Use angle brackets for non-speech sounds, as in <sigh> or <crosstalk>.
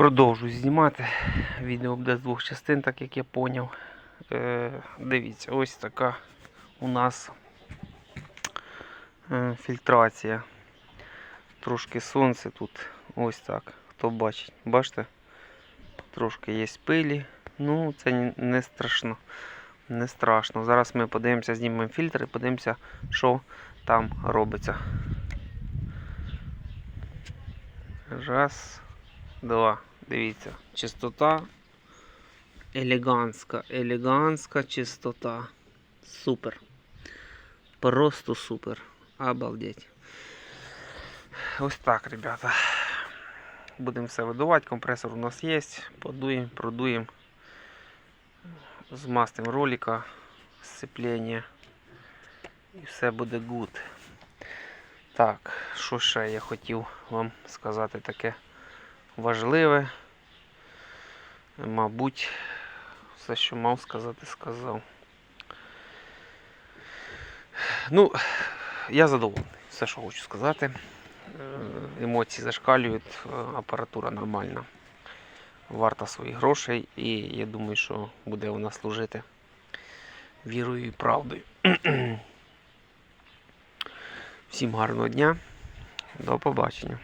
Продовжую знімати. Відео буде з двох частин, так як я поняв. Е, дивіться, ось така у нас е, фільтрація. Трошки сонце тут. Ось так. Хто бачить. Бачите? Трошки є пилі. Ну, це не страшно. Не страшно. Зараз ми подивимося, знімемо фільтр і подивимося, що там робиться. Раз, два. Дивіться. Чистота. Елегантська, елегантська чистота. Супер. Просто супер. Обалдеть. Ось так, ребята. Будемо все видувати. Компресор у нас є. Подуємо, продуємо. Змастим ролика сцеплення. І все буде good. Так, що ще я хотів вам сказати таке важливе. Мабуть, все, що мав сказати, сказав. Ну, я задоволений. Все, що хочу сказати. Е, Емоції зашкалюють, е, апаратура нормальна. Варта своїх грошей, і я думаю, що буде вона служити вірою і правдою. <clears throat> Всім гарного дня. До побачення.